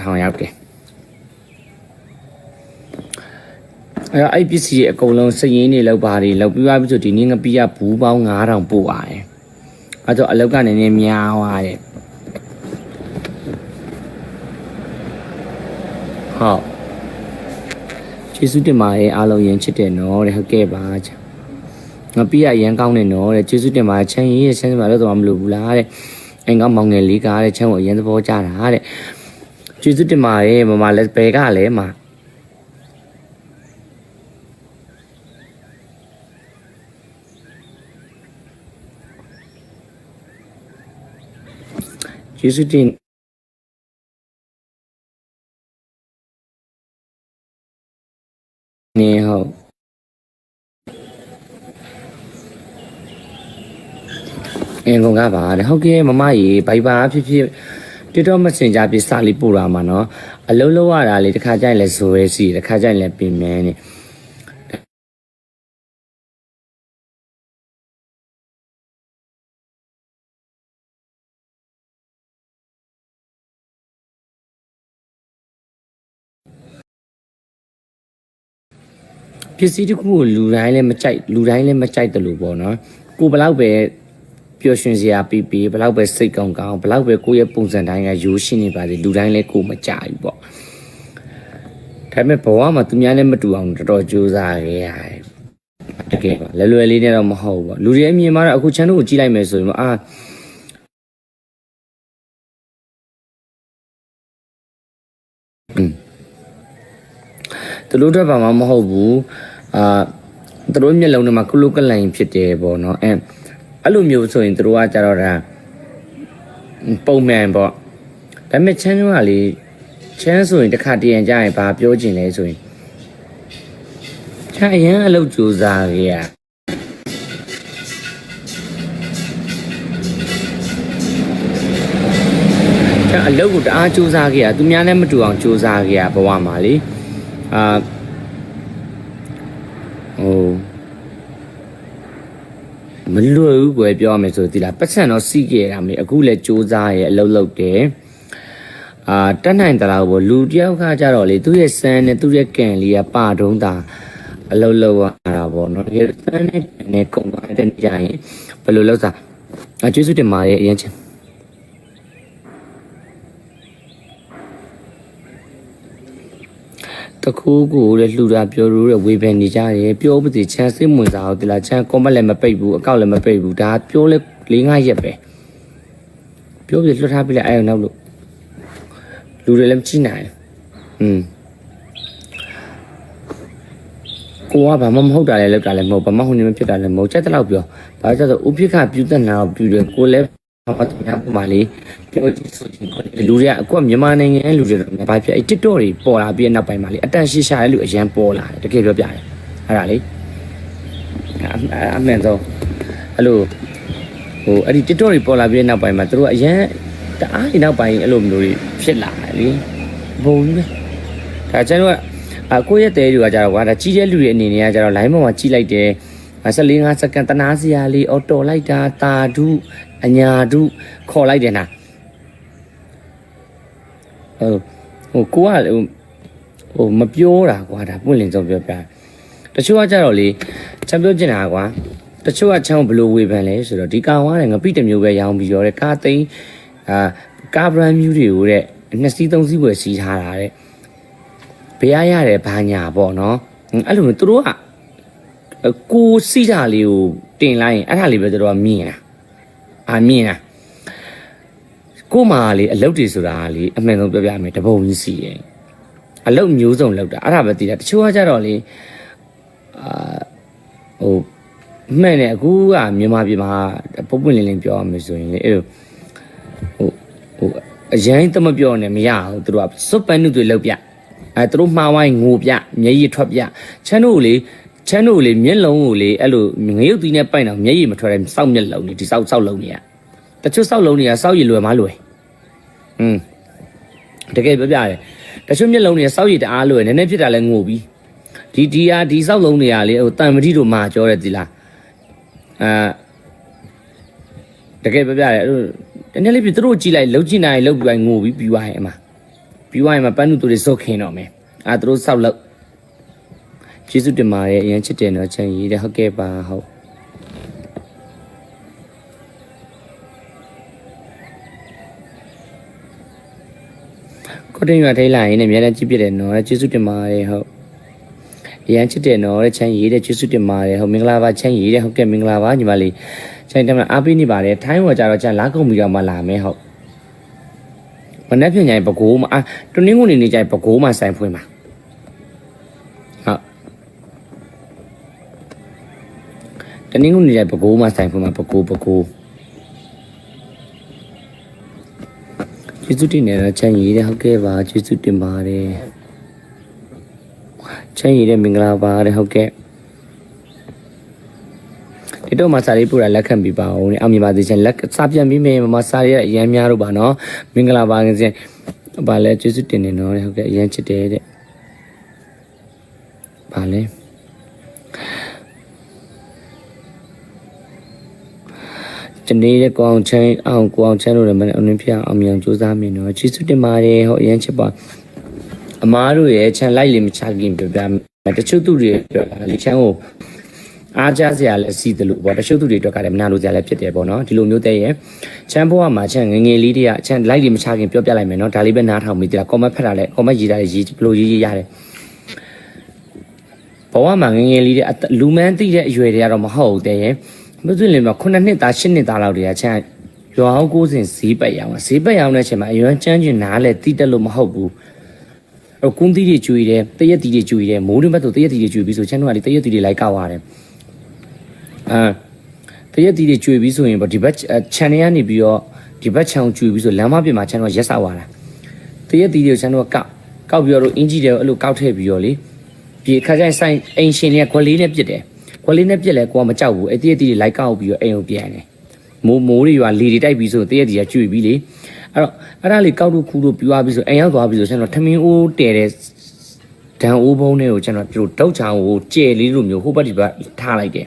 9000ရောက်တယ်အဲ့တော့အဲ့ပစ္စည်းတွေအကုန်လုံးစည်ရင်းတွေလောက်ပါတွေလောက်ပြီးသွားပြီဆိုဒီနေ့ငပိကဘူးပေါင်း9000ပို့ပါတယ်အဲ့တော့အလောက်ကနည်းနည်းများသွားတယ်ဟုတ်ကျေးဇူးတင်ပါတယ်အားလုံးရင်ချစ်တယ်နော်တဲ့ဟုတ်ကဲ့ပါချာငပိကအရန်ကောင်းတယ်နော်တဲ့ကျေးဇူးတင်ပါတယ်ချမ်းရေးရဲ့ချမ်းပါလို့တော့မလို့ဘူးလားတဲ့အိမ်ကမောင်ငယ်လေးကားတဲ့ချမ်းကိုအရန်သဘောကျတာတဲ့ ကျေးဇူးတင်ပါတယ်မမလက်ဘယ်ကလည်းမှာကျေးဇူးတင်နေဟုတ်အင်းကုန်ကပါတဲ့ဟုတ်ကဲ့မမကြီးဘိုင်ဘာဖြစ်ဖြစ် TikTok Messenger ပြစာလေးပို့လာမှာနော်အလုံးလုံးရတာလေတစ်ခါကြိုက်လဲဇိုရဲစီတစ်ခါကြိုက်လဲပြင်မဲနေပစ္စည်းတစ်ခုကိုလူတိုင်းလည်းမကြိုက်လူတိုင်းလည်းမကြိုက်တယ်လို့ပေါ့နော်ကိုဘလောက်ပဲ ပျော်ရွှင်စရာပြီးပြီးဘလောက်ပဲစိတ်ကောင်းကောင်းဘလောက်ပဲကိုယ့်ရဲ့ပုံစံတိုင်းကရိုးရှင်းနေပါစေလူတိုင်းလည်းကိုယ်မကြဘူးပေါ့ဒါပေမဲ့ဘဝမှာသူများနဲ့မတူအောင်တော်တော်ကြိုးစားခဲ့ရတယ်တကယ်ပါလွယ်လွယ်လေးနဲ့တော့မဟုတ်ဘူးပေါ့လူတွေအမြင်မှာတော့အခုချန်တို့ကိုကြည့်လိုက်မယ်ဆိုရင်အာอืมသူတို့တော့ဘာမှမဟုတ်ဘူးအာသူတို့မျက်လုံးထဲမှာကုလုကလန်ဖြစ်တယ်ပေါ့နော်အဲ အဲ့လိုမျိုးဆိုရင်သူတို့ကကြတော့ဒါပုံမှန်ပေါ့ဒါပေမဲ့ချမ်းတို့ကလေချမ်းဆိုရင်တစ်ခါတရံကြရင်ဘာပြောချင်လဲဆိုရင်ချမ်းအရင်အလုပ်ကြိုးစားခဲ့ရချမ်းအလုပ်ကိုတအားကြိုးစားခဲ့ရသူများနဲ့မတူအောင်ကြိုးစားခဲ့ရဘဝမှာလေအာဟို မလွယ်ဘူးကွယ်ပြောရမယ်ဆိုဒီလားပတ်စံတော့စီးခဲ့တာမေအခုလဲစူးစမ်းရဲ့အလုပ်လုပ်တယ်အာတက်နိုင်တလားဘောလူတယောက်ခါကြတော့လေသူ့ရဲ့စမ်းနဲ့သူ့ရဲ့ကန်လေးကပါတုံးတာအလုပ်လုပ်ရတာပေါ့နော်တကယ်စမ်းနဲ့ကန်နဲ့ကုန်သွားတဲ့နေကြရင်ဘယ်လိုလုပ်စားအကျေးဇူးတင်ပါတယ်အရင်ချင်း တကူကိုလည်းလှူတာပြောလို့တဲ့ဝေဖန်နေကြတယ်ပြောပါစေချမ်းစိတ်ဝင်စားအောင်ဒီလားချမ်းကွန်မန့်လည်းမပိတ်ဘူးအကောက်လည်းမပိတ်ဘူးဒါပြောလဲ၄၅ရက်ပဲပြောပြီးလွှတ်ထားပြလိုက်အဲ့အောင်နောက်လို့လူတွေလည်းမကြည့်နိုင်อืมကိုကဘာမှမဟုတ်တာလည်းလောက်တာလည်းမဟုတ်ဘာမှဟိုနေမဖြစ်တာလည်းမဟုတ်ချက်တလောက်ပြောဘာကြောင့်ဆိုဥပိ္ပခပြုတ်တဲ့နာကိုပြုတယ်ကိုလည်း ဘာမှတရားပုံမှန်လေးပြောကြည့်ဆိုချင်တယ်လူတွေကအခုကမြန်မာနိုင်ငံလူတွေတော့ဘာဖြစ်အဲ့ TikTok တွေပေါ်လာပြီးနောက်ပိုင်းမှာလေအတန်ရှည်ရှာတဲ့လူအရန်ပေါ်လာတယ်တကယ်ပြောပြတယ်အဲ့ဒါလေအမှန်ဆုံးအဲ့လိုဟိုအဲ့ဒီ TikTok တွေပေါ်လာပြီးနောက်ပိုင်းမှာသူတို့အရန်တအားဒီနောက်ပိုင်းအဲ့လိုမျိုးတွေဖြစ်လာတယ်လေဘုံကြီးပဲဒါကျွန်တော်ကအာကိုယ့်ရဲ့တဲတွေကကြတော့ကွာဒါကြီးတဲ့လူတွေအနေနဲ့ကကြတော့ line ပေါ်မှာကြီးလိုက်တယ်14 5စက္ကန့်တနာစရာလေးအော်တော်လိုက်တာတာဒု အညာဒုခေါ်လိုက်တယ်နာဟိုဟိုကိုကဟိုဟိုမပြောတာကွာဒါပွင့်လင်းဆုံးပြောပြတချို့ကကြတော့လေချမ်းပြောချင်တာကွာတချို့ကချမ်းဘလို့ဝေဖန်လဲဆိုတော့ဒီကောင်ကလည်းငပိတစ်မျိုးပဲရောင်းပြီးတော့တဲ့ကားသိန်းအာကားဘရန်မျိုးတွေကိုတဲ့နှစ်စီးသုံးစီးပဲစီးထားတာတဲ့ဘယ်ရရတယ်ဘာညာပေါ့နော်အဲ့လိုမျိုးသူတို့ကကိုစီးတာလေးကိုတင်လိုက်ရင်အဲ့ဒါလေးပဲသူတို့ကမြင်တာ အာမြင်တာကိုမာလေအလုတ်တွေဆိုတာလေအမှန်ဆုံးပြောပြမယ်တပုံကြီးစီရင်အလုတ်မျိုးစုံလောက်တာအဲ့ဒါပဲတည်တာတချို့ကကြတော့လေအာဟိုမှန်တယ်အခုကမြန်မာပြည်မှာပုပ်ပွင့်လင်းလင်းပြောရမယ်ဆိုရင်လေအဲ့လိုဟိုဟိုအရင်တမပြောနဲ့မရဘူးသူတို့ကစွပ်ပန်းနုတွေလောက်ပြအဲသူတို့မှားဝိုင်းငိုပြမျက်ရည်ထွက်ပြချမ်းတို့လေ ချမ်းတို့လေမျက်လုံးကိုလေအဲ့လိုငရုတ်သီးနဲ့ပိုက်တော့မျက်ရည်မထွက်တဲ့စောက်မျက်လုံးနေဒီစောက်စောက်လုံးနေရတချို့စောက်လုံးတွေကစောက်ရည်လွယ်မလွယ်อืมတကယ်ပြောပြရတယ်တချို့မျက်လုံးတွေကစောက်ရည်တအားလွယ်နည်းနည်းဖြစ်တာလဲငိုပြီးဒီဒီဟာဒီစောက်လုံးတွေကလေဟိုတန်မတိတို့မာကြောတယ်ဒီလားအာတကယ်ပြောပြရတယ်အဲ့လိုတနေ့လေးပြသူတို့ကြည့်လိုက်လှုပ်ကြည့်နိုင်လှုပ်ပြီးငိုပြီးပြီးသွားရင်အမပြီးသွားရင်မပန်းနုသူတွေစုတ်ခင်းတော့မယ်အာသူတို့စောက်လို့ကျေး ဇူးတင်ပါတယ်အရင်ချစ်တယ်နော်ချမ်းရေးတယ်ဟုတ်ကဲ့ပါဟုတ်ကိုတင်ရွာထိလာရင်လည်းအများနဲ့ကြည့်ပြတယ်နော်ကျေးဇူးတင်ပါတယ်ဟုတ်အရင်ချစ်တယ်နော်ချမ်းရေးတယ်ကျေးဇူးတင်ပါတယ်ဟုတ်မင်္ဂလာပါချမ်းရေးတယ်ဟုတ်ကဲ့မင်္ဂလာပါညီမလေးချမ်းတယ်မအားပေးနေပါတယ်ထိုင်းဝါကြတော့ချမ်းလာကုန်ပြီးတော့မှလာမယ်ဟုတ်မနေ့ပြင်ကြရင်ပကိုးမှာအာတနင်္ဂနွေနေ့ကျရင်ပကိုးမှာဆိုင်ဖွင့်မှာ တနင်္ဂနွေနေ့ကျရင်ပကိုးမှာဆိုင်ဖွင့်မှာပကိုးပကိုးကျေးဇူးတင်နေတော့ချမ်းရည်တဲ့ဟုတ်ကဲ့ပါကျေးဇူးတင်ပါတယ်ချမ်းရည်တဲ့မင်္ဂလာပါတဲ့ဟုတ်ကဲ့ဒီတော့မစာလေးပို့တာလက်ခံပြီးပါအောင်အောင်မြင်ပါသေးချင်လက်စာပြန်ပြီးမယ်မမစာရဲ့အရန်များတော့ပါနော်မင်္ဂလာပါငယ်ချင်းဘာလဲကျေးဇူးတင်နေနော်ဟုတ်ကဲ့အရန်ချစ်တယ်တဲ့ဘာလဲ ဒီနေ့တဲ့ကောင်းချမ်းအောင်ကောင်းချမ်းလို့လည်းမနေ့အရင်ဖျက်အောင်မြောင်စူးစမ်းမိနော်ကျေးဇူးတင်ပါတယ်ဟုတ်အရန်ချစ်ပါအမားတို့ရဲ့ချမ်းလိုက်လေမချခင်ပြပြမယ်တချို့သူတွေပြောတာလေချမ်းကိုအားကြစရာလည်းစီတယ်လို့ပေါ့တချို့သူတွေအတွက်ကလည်းမနာလို့စရာလည်းဖြစ်တယ်ပေါ့နော်ဒီလိုမျိုးတဲ့ရဲ့ချမ်းဘွားမှာချမ်းငယ်ငယ်လေးတည်းကချမ်းလိုက်လေးမချခင်ပြောပြလိုက်မယ်နော်ဒါလေးပဲနားထောင်မိသေးလားကွန်မန့်ဖတ်တာလဲကွန်မန့်ရေးတာလည်းရေးဘလို့ရေးရေးရတယ်ဘဝမှာငယ်ငယ်လေးတည်းလူမန်းသိတဲ့အရွယ်တွေကတော့မဟုတ်တဲ့ရဲ့ မသိရင်လည်း9နှစ်သား10နှစ်သားလောက်တည်းကချမ်းရွာဟောင်းကိုစင်ဈေးပတ်ရောင်းဈေးပတ်ရောင်းတဲ့အချိန်မှာအရွမ်းချမ်းကျင်နားလဲတိတက်လို့မဟုတ်ဘူးအကုန်းသီးတွေကျွေတယ်တရက်တီတွေကျွေတယ်မိုးတွင်ဘက်ဆိုတရက်တီတွေကျွေပြီးဆိုချမ်းတို့ကလေတရက်တီတွေလိုက်ကောက်ရတယ်အာတရက်တီတွေကျွေပြီးဆိုရင်ပေါ့ဒီဘက်ခြံထဲကနေပြီးတော့ဒီဘက်ခြံကိုကျွေပြီးဆိုလမ်းမပြင်မှာခြံတော့ရက်ဆောက်သွားတာတရက်တီတွေကိုခြံတော့ကောက်ကောက်ပြီးတော့အင်ဂျီတွေကိုအဲ့လိုကောက်ထည့်ပြီးတော့လေဒီခါကျရင်ဆိုင်အိမ်ရှင်တွေကခွက်လေးနဲ့ပြစ်တယ် ခွက်လေးနဲ့ပြစ်လဲကိုကမကြောက်ဘူးအဲ့တရက်တီတွေလိုက်ကောက်ပြီးတော့အိမ်ကိုပြန်တယ်မိုးမိုးတွေရွာလေတွေတိုက်ပြီးဆိုတရက်တီကကျွေပြီးလေအဲ့တော့အဲ့ဒါလေးကောက်လို့ခူးလို့ပြီးသွားပြီးဆိုအိမ်ရောက်သွားပြီးဆိုခြံတော့ထမင်းအိုးတဲတဲ့ဒန်အိုးဘုံတွေကိုကျွန်တော်ဒီလိုတောက်ချောင်းကိုကြဲလေးလိုမျိုးဟိုဘက်ဒီဘက်ထားလိုက်တယ်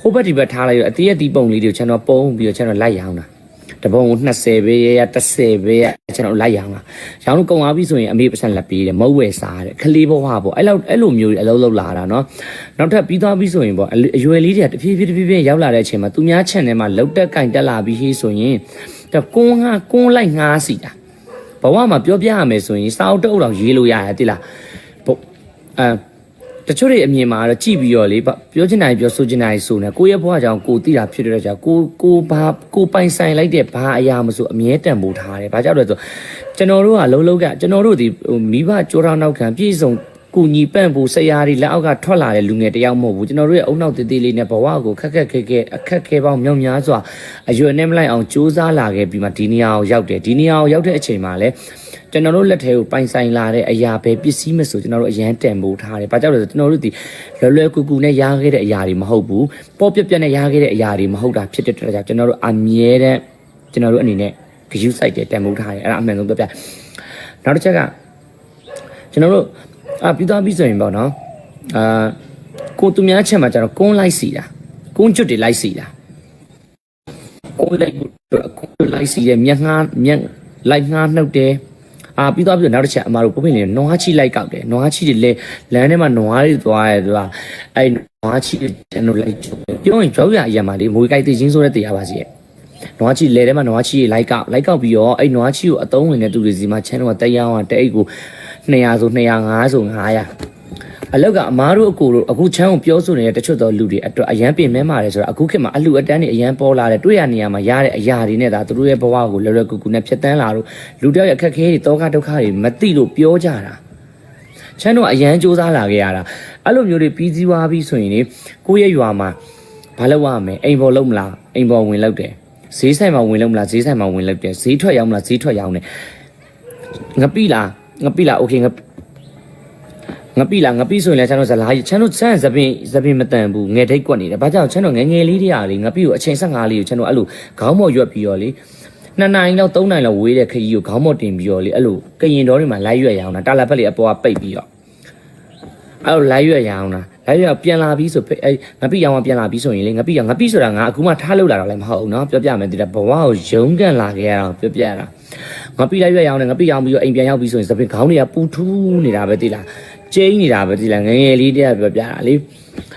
ဟိုဘက်ဒီဘက်ထားလိုက်ရအတည့်အတီးပုံလေးတွေကိုကျွန်တော်ပုံပြီးတော့ကျွန်တော်လိုက်ရောင်းတာ တပုံကို20ပဲရရ30ပဲရကျွန်တော်လိုက်ရောင်းတာရောင်းလို့ကုန်သွားပြီဆိုရင်အမေပတ်စံလက်ပေးတယ်မဟုတ်ဝယ်စားတယ်ခလေးဘဝပေါ့အဲ့လောက်အဲ့လိုမျိုးအလုံးလုံးလာတာเนาะနောက်ထပ်ပြီးသွားပြီဆိုရင်ပေါ့အရွယ်လေးတွေကတဖြည်းဖြည်းတဖြည်းဖြည်းရောက်လာတဲ့အချိန်မှာသူများချန်ထဲမှာလောက်တက်ကင်တက်လာပြီးဟေးဆိုရင်တော့ကွန်းငါကွန်းလိုက်ငါစီတာဘဝမှာပြောပြရမယ်ဆိုရင်စာအုပ်တစ်အုပ်တော့ရေးလို့ရတယ်တိလားဘအဲ တချို့တွေအမြင်မှာတော့ကြည့်ပြီးတော့လေပြောချင်တာပြောဆိုချင်တာဆိုနေကိုယ့်ရဲ့ဘဝကြောင့်ကိုသိတာဖြစ်တဲ့ကြောင့်ကိုကိုဘာကိုပိုင်ဆိုင်လိုက်တဲ့ဘာအရာမဆိုအမြဲတမ်းပို့ထားတယ်။ဘာကြောင့်လဲဆိုကျွန်တော်တို့ကလုံးလုံးကကျွန်တော်တို့ဒီမိဘကြောထားနောက်ခံပြည့်စုံ ကူညီပန့်ဖို့ဆရာတွေလက်အောက်ကထွက်လာတဲ့လူငယ်တယောက်မဟုတ်ဘူးကျွန်တော်တို့ရဲ့အုံနောက်တည်တည်လေးနဲ့ဘဝကိုခက်ခက်ခဲခဲအခက်ခဲပေါင်းမြောက်များစွာအရွယ်နဲ့မလိုက်အောင်စူးစမ်းလာခဲ့ပြီးမှဒီနေရာကိုရောက်တယ်ဒီနေရာကိုရောက်တဲ့အချိန်မှာလဲကျွန်တော်တို့လက်ထဲကိုပိုင်ဆိုင်လာတဲ့အရာပဲပစ္စည်းမဆိုကျွန်တော်တို့အရန်တန်ဖိုးထားတယ်။ဘာကြောင့်လဲဆိုကျွန်တော်တို့ဒီလွယ်လွယ်ကူကူနဲ့ရခဲ့တဲ့အရာတွေမဟုတ်ဘူး။ပေါ့ပြက်ပြက်နဲ့ရခဲ့တဲ့အရာတွေမဟုတ်တာဖြစ်တဲ့အတွက်ကြောင့်ကျွန်တော်တို့အမြဲတမ်းကျွန်တော်တို့အနေနဲ့ဂရုစိုက်တယ်တန်ဖိုးထားတယ်အဲ့ဒါအမှန်ဆုံးပြောပြ။နောက်တစ်ချက်ကကျွန်တော်တို့ အပြီးသားပြီးဆိုရင်ပေါ့နော်။အာကိုသူများချက်မှာကျတော့ကုန်းလိုက်စီတာ။ကုန်းကျွတ်တွေလိုက်စီတာ။ကုန်းလိုက်ကုန်းလိုက်စီတယ်မျက်ငှားမျက်လိုက်ငှားနှုတ်တယ်။အာပြီးသွားပြီးတော့နောက်တစ်ချက်အမတို့ပုံပြင်လေးနွားချီလိုက်ကောက်တယ်နွားချီတွေလဲလမ်းထဲမှာနွားတွေသွားရဲသူကအဲ့နွားချီတွေကျွန်တော်လိုက်ကြည့်ပြောရင်ကြောက်ရအရာမှာလေမွေးကြိုက်သိချင်းဆိုတဲ့တရားပါစီရဲ့နွားချီလဲထဲမှာနွားချီတွေလိုက်ကောက်လိုက်ကောက်ပြီးတော့အဲ့နွားချီကိုအသုံးဝင်တဲ့သူတွေစီမှာချမ်းတော့တက်ရောင်းတာတဲ့အိတ်ကို 200ဆို200 500ဆို900အလောက်ကအမားတို့အကိုတို့အခုချမ်းကိုပြောဆိုနေတဲ့တချို့သောလူတွေအတွက်အရန်ပြင်မဲမာတယ်ဆိုတာအခုခေတ်မှာအလူအတန်းတွေအရန်ပေါ်လာတယ်တွေ့ရနေရမှာရတဲ့အရာတွေနဲ့ဒါသူတို့ရဲ့ဘဝကိုလွယ်လွယ်ကူကူနဲ့ဖြတ်တန်းလာလို့လူတယောက်ရဲ့အခက်အခဲတွေတောကဒုက္ခတွေမသိလို့ပြောကြတာချမ်းတို့ကအရန်စူးစမ်းလာခဲ့ရတာအဲ့လိုမျိုးတွေပြီးစည်းသွားပြီဆိုရင်လေကိုယ့်ရဲ့ရွာမှာဘာလုပ်ရမလဲအိမ်ပေါ်လုံးမလားအိမ်ပေါ်ဝင်လောက်တယ်ဈေးဆိုင်မှာဝင်လုံးမလားဈေးဆိုင်မှာဝင်လောက်တယ်ဈေးထွက်ရောက်မလားဈေးထွက်ရောက်နေငပိလား ငပိလားโอเคငပ ငပိလားငပိဆိုရင်လည်းချမ်းတို့ဇလားကြီးချမ်းတို့ချမ်းဇပင်ဇပင်မတန်ဘူးငယ်ထိတ်ကွက်နေတယ်ဘာကြောင့်ချမ်းတို့ငယ်ငယ်လေးတည်းအားလေငပိကိုအချိန်15လေးကိုချမ်းတို့အဲ့လိုခေါင်းမော်ရွက်ပြီးတော့လေနှစ်နိုင်လောက်သုံးနိုင်လောက်ဝေးတဲ့ခကြီးကိုခေါင်းမော်တင်ပြီးတော့လေအဲ့လိုကရင်တော်တွေမှာလိုက်ရွက်ရအောင်တာတာလာဖက်လေးအပေါ်ကပိတ်ပြီးတော့အဲ့လိုလိုက်ရွက်ရအောင်တာ live ရောက်ပြန်လာပြီဆိုအဲငပိရောင်ကပြန်လာပြီဆိုရင်လေငပိရောင်ငပိဆိုတာငါအခုမှထားလို့လာတော့လည်းမဟုတ်ဘူးเนาะပြောပြမယ်ဒီဘဝကိုရုန်းကန်လာခဲ့ရတော့ပြောပြရတာငပိ live ရောက်နေငပိရောင်ပြီးတော့အိမ်ပြန်ရောက်ပြီးဆိုရင်သပင်ခေါင်းတွေကပူထူးနေတာပဲတိလားကျိန်းနေတာပဲတိလားငငယ်လေးတည်းပြောပြတာလေ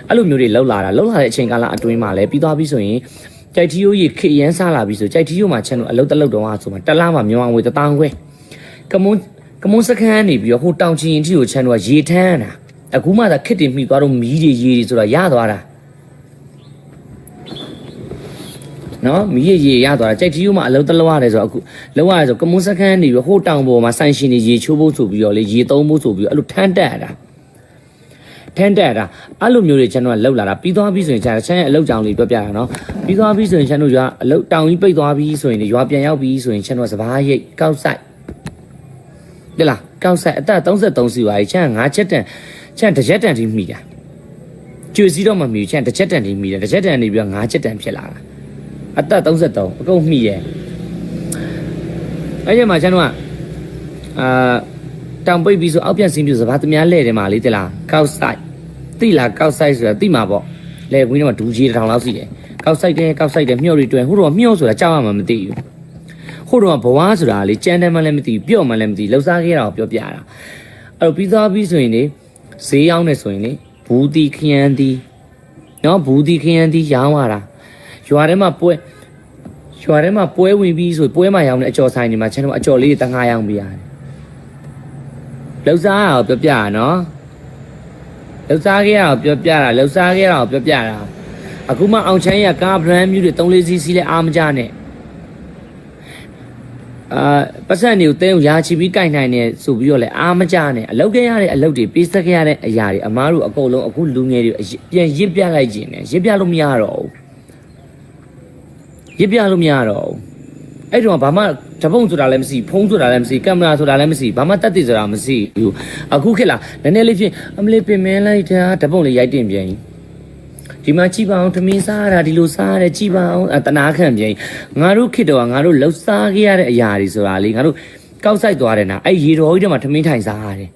အဲ့လိုမျိုးတွေလောက်လာတာလောက်လာတဲ့အချိန်ကာလအတွင်းမှာလည်းပြီးသွားပြီဆိုရင်ကြိုက်တီယိုကြီးခေရန်စားလာပြီဆိုကြိုက်တီယိုမှာချန်လို့အလုတ်တလုတ်တော့ဆိုမှတက်လာမှာမြန်မာငွေတထောင်ခွဲကမွန်းကမွန်းစခန်းနေပြီးတော့ဟိုတောင်ချင်တီကိုချန်တော့ရေထမ်းတာ အခုမှသာခစ်တင်မိသွားတော့မီးတွေရေတွေဆိုတာရသွားတာနော်မီးရေရေရသွားတာကြိုက်တီးဦးမှာအလုံးတလုံးရတယ်ဆိုတော့အခုလုံးရတယ်ဆိုကမွန်းစခန်းနေပြီးဟိုတောင်ပေါ်မှာဆိုင်ရှင်တွေရေချိုးဖို့ဆိုပြီးတော့လေရေသုံးဖို့ဆိုပြီးတော့အဲ့လိုထမ်းတက်ရတာထမ်းတက်ရတာအဲ့လိုမျိုးတွေကျွန်တော်ကလောက်လာတာပြီးသွားပြီဆိုရင်ကျန်ချမ်းရဲ့အလောက်ကြောင်လေးပြောပြတာနော်ပြီးသွားပြီဆိုရင်ချမ်းတို့ရွာအလောက်တောင်ကြီးပိတ်သွားပြီဆိုရင်ရွာပြန်ရောက်ပြီဆိုရင်ချမ်းတို့ကစပားရိတ်ကောက်ဆိုင်ဒီလားကောက်ဆိုင်အသက်33စီပါချမ်းကငါချက်တန် ချန်တစ်ချက်တန်ထိမိတာကျွေစီတော့မမိဘူးချန်တစ်ချက်တန်ထိမိတယ်တစ်ချက်တန်နေပြီးတော့၅ချက်တန်ဖြစ်လာတာအသက်33အကုန်မိရဲ့အဲ့ဒီမှာကျွန်တော်ကအာတောင်ပိတ်ပြီးဆိုအောက်ပြန်စင်းပြစဘာသမားလဲတယ်မှာလေးတလားကောက်ဆိုင်တိလားကောက်ဆိုင်ဆိုတာတိမှာပေါ့လဲကွင်းတော့ဒူကြီးတစ်ထောင်လောက်စီတယ်ကောက်ဆိုင်တယ်ကောက်ဆိုင်တယ်မြှော့တွေတွဲဟိုတော့မြှော့ဆိုတာကြောက်ရမှာမသိဘူးဟိုတော့ဘဝဆိုတာလေကြမ်းတယ်မှလည်းမသိဘူးပြော့မှလည်းမသိဘူးလှုပ်ရှားခဲ့တာကိုပြောပြတာအဲ့တော့ပြီးသားပြီးဆိုရင်လေ ဈေးရောက်နေဆိုရင်လေဘူးတီခရမ်းတီနော်ဘူးတီခရမ်းတီရောင်းရတာရွာထဲမှာပွဲရွာထဲမှာပွဲဝင်ပြီးဆိုပွဲမှာရောင်းတဲ့အကြော်ဆိုင်တွေမှာကျွန်တော်အကြော်လေးတွေတငှားရောင်းပေးရတယ်လှုပ်ရှားရအောင်ပြောပြရနော်လှုပ်ရှားခဲ့ရအောင်ပြောပြတာလှုပ်ရှားခဲ့ရအောင်ပြောပြတာအခုမှအောင်ချမ်းရကား brand မျိုးတွေ3-4စီးစီးလဲအားမကြနဲ့ အာပတ်စံတွေကိုတင်းကိုရာချီပြီးကြိုက်နိုင်နေဆိုပြီးတော့လဲအားမကြနဲ့အလုပ်ခဲ့ရတဲ့အလုပ်တွေပေးဆက်ခဲ့ရတဲ့အရာတွေအမားတို့အကုန်လုံးအခုလူငယ်တွေအရင်ပြန်ရစ်ပြလိုက်ခြင်းနဲ့ရစ်ပြလို့မရတော့ဘူးရစ်ပြလို့မရတော့ဘူးအဲ့တော့ဘာမှဓပုံဆိုတာလည်းမရှိဖုံးဆိုတာလည်းမရှိကင်မရာဆိုတာလည်းမရှိဘာမှတက်တည်ဆိုတာမရှိဘူးအခုခေတ်လာနည်းနည်းလေးဖြစ်အမလေးပင်မင်းလိုက်တာဓပုံလေးရိုက်တင်ပြန်ကြီး ဒီမှာကြည်ပါအောင်သမင်းစားရတာဒီလိုစားရတယ်ကြည်ပါအောင်အတနာခံပြန်ငါတို့ခေတ်တော့ငါတို့လှုပ်စားခဲ့ရတဲ့အရာတွေဆိုတာလေငါတို့ကောက်ဆိုင်သွားတယ်နာအဲ့ရေတော်ကြီးထဲမှာသမင်းထိုင်စားရတယ်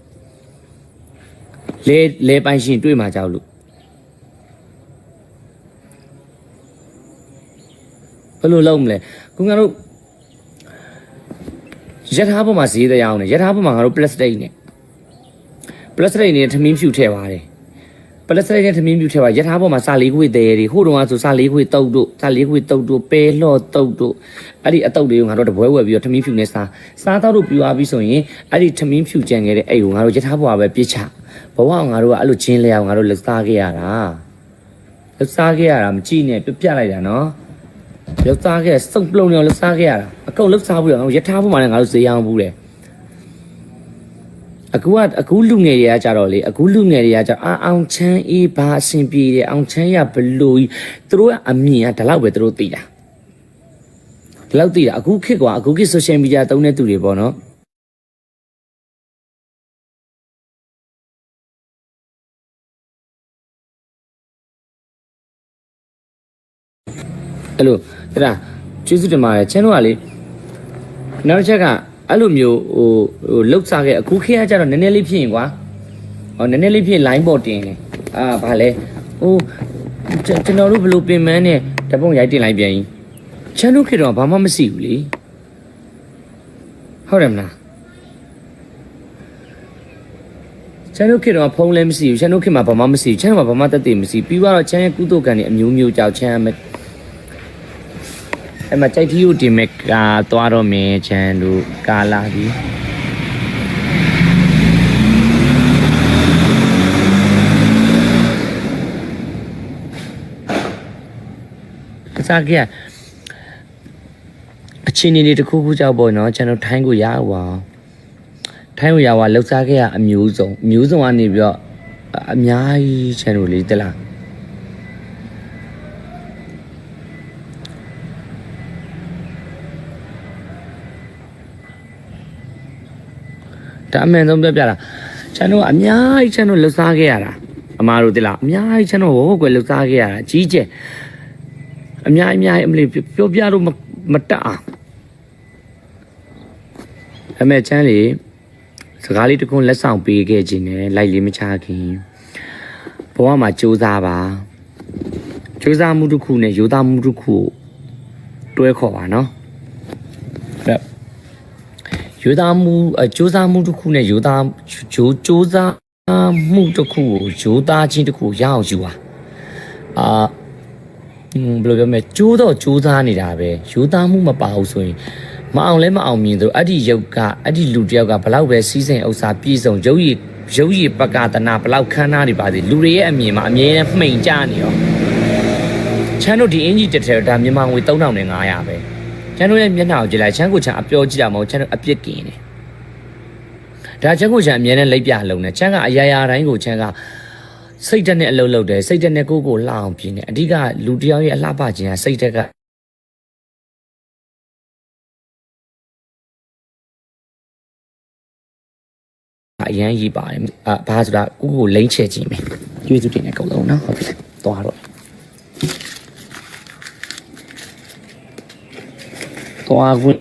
လဲလဲပိုင်ရှင်တွေ့မှာကြောက်လို့ဘယ်လိုလုပ်မလဲခုငါတို့ရထားပေါ်မှာဈေးတရားအောင်နေရထားပေါ်မှာငါတို့ plastic နဲ့ plastic နဲ့သမင်းဖြူထည့်ပါတယ် ပလက်စလိုက်တဲ့သမင်းပြူထဲပါရထားပေါ်မှာစာလေးခွေတဲတွေဟိုတုန်းကဆိုစာလေးခွေတုတ်တို့စာလေးခွေတုတ်တို့ပဲလှော့တုတ်တို့အဲ့ဒီအတုတ်တွေကိုငါတို့တပွဲဝယ်ပြီးတော့သမင်းဖြူနဲ့စားစားတော့တို့ပြူသွားပြီးဆိုရင်အဲ့ဒီသမင်းဖြူကြံခဲ့တဲ့အဲ့ကိုငါတို့ရထားပေါ်မှာပဲပြစ်ချဘဝကငါတို့ကအဲ့လိုချင်းလဲအောင်ငါတို့လက်စားခဲ့ရတာလက်စားခဲ့ရတာမကြည့်နဲ့ပြပြလိုက်တာနော်လက်စားခဲ့စုံပလုံးနေအောင်လက်စားခဲ့ရတာအကုန်လက်စားပြီးတော့ငါတို့ရထားပေါ်မှာလည်းငါတို့ဈေးအောင်ဘူးတယ် အခုကအခုလူငယ်တွေကကြတော့လေအခုလူငယ်တွေကကြအာအောင်ချမ်းအေးဘာအဆင်ပြေတယ်အောင်ချမ်းရဘလို့ကြီးသူတို့ကအမြင်ကဒီလောက်ပဲသူတို့သိတာဒီလောက်သိတာအခုခေတ်ကအခုခေတ် social media သုံးတဲ့သူတွေပေါ့နော်အဲ့လိုအဲ့ဒါကျေးဇူးတင်ပါတယ်ချမ်းတို့ကလေနောက်တစ်ချက်က အဲ့လိုမျိုးဟိုဟိုလှုပ်စားခဲ့အခုခေတ်ကကြတော့နည်းနည်းလေးဖြစ်ရင်ကွာဟောနည်းနည်းလေးဖြစ် line ပေါ်တင်တယ်အာဗာလဲဟိုကျွန်ကျွန်တော်တို့ဘယ်လိုပင်မန်းနဲ့တပုံရိုက်တင်လိုက်ပြန်ရင်ချမ်းတို့ခေတ်တော့ဘာမှမရှိဘူးလေဟုတ်တယ်မလားချန်တို့ခေတ်တော့ဖုန်းလည်းမရှိဘူးချန်တို့ခေတ်မှာဘာမှမရှိဘူးချန်မှာဘာမှတက်တည်မရှိပြီးတော့ချန်ရဲ့ကုသကံတွေအမျိုးမျိုးကြောက်ချန်ရမယ် အဲ့မှာကြိုက်တီကိုတင်မဲ့ကာသွားတော့မယ်ချန်တို့ကာလာပြီအစားကြီးအချင်းနေလေးတစ်ခုခုကြောက်ပေါ့နော်ကျွန်တော်ထိုင်းကိုရအောင်ထိုင်းဝရဝလှုပ်ရှားခဲ့ရအမျိုးစုံအမျိုးစုံကနေပြီးတော့အများကြီး channel လေးတက်လာ ဒါအမှန်ဆုံးပြပြတာ channel ကအများကြီး channel လှုပ်ရှားခဲ့ရတာအမားတို့တက်လာအများကြီး channel ဟိုကွယ်လှုပ်ရှားခဲ့ရတာကြီးကျယ်အများကြီးအများကြီးအမလေးပြောပြတော့မတက်အောင်အမေချမ်းလေးစကားလေးတစ်ခုလက်ဆောင်ပေးခဲ့ခြင်းနဲ့လိုက်လေးမချခင်ဘဝမှာစူးစမ်းပါစူးစမ်းမှုတစ်ခုနဲ့ယူသားမှုတစ်ခုကိုတွဲခေါ်ပါနော်အဲ့ ယူသားမှုအစူးစမ်းမှုတစ်ခုနဲ့ယူသားဂျိုးစူးစမ်းမှုတစ်ခုကိုယူသားချင်းတစ်ခုရအောင်ယူပါအာอืมဘယ်လိုပြောမလဲကျိုးတော့ကျိုးစားနေတာပဲယူသားမှုမပါဘူးဆိုရင်မအောင်လဲမအောင်မြင်သူအဲ့ဒီယုတ်ကအဲ့ဒီလူတယောက်ကဘလောက်ပဲစီးစိမ်ဥစ္စာပြည့်စုံရုပ်ရည်ရုပ်ရည်ပကတနာဘလောက်ခမ်းနားနေပါသေးလူတွေရဲ့အမြင်မှာအမြဲတမ်းမှိန်ကြနေရောချမ်းတို့ဒီအင်ကြီးတစ်ထည်ဒါမြန်မာငွေ3500ပဲ ချမ်းတို့ရဲ့မျက်နှာကိုကြည့်လိုက်ချမ်းကိုချမ်းအပြောကြည့်တာမဟုတ်ချမ်းတို့အပြစ်กินတယ်ဒါချမ်းကိုချမ်းအမြဲတမ်းလိပ်ပြလုံးတယ်ချမ်းကအရာရာတိုင်းကိုချမ်းကစိတ်တက်နဲ့အလုပ်လုပ်တယ်စိတ်တက်နဲ့ကိုယ့်ကိုလှအောင်ပြင်းတယ်အဓိကလူတစ်ယောက်ရဲ့အလှပခြင်းကစိတ်တက်ကအရန်ရေးပါတယ်အာဘာဆိုတာကိုကိုလိမ့်ချဲခြင်းပဲကျွေးစုတင်တဲ့ကုံလုံးနော်ဟုတ်ပြီသွားတော့ သွားခွင့်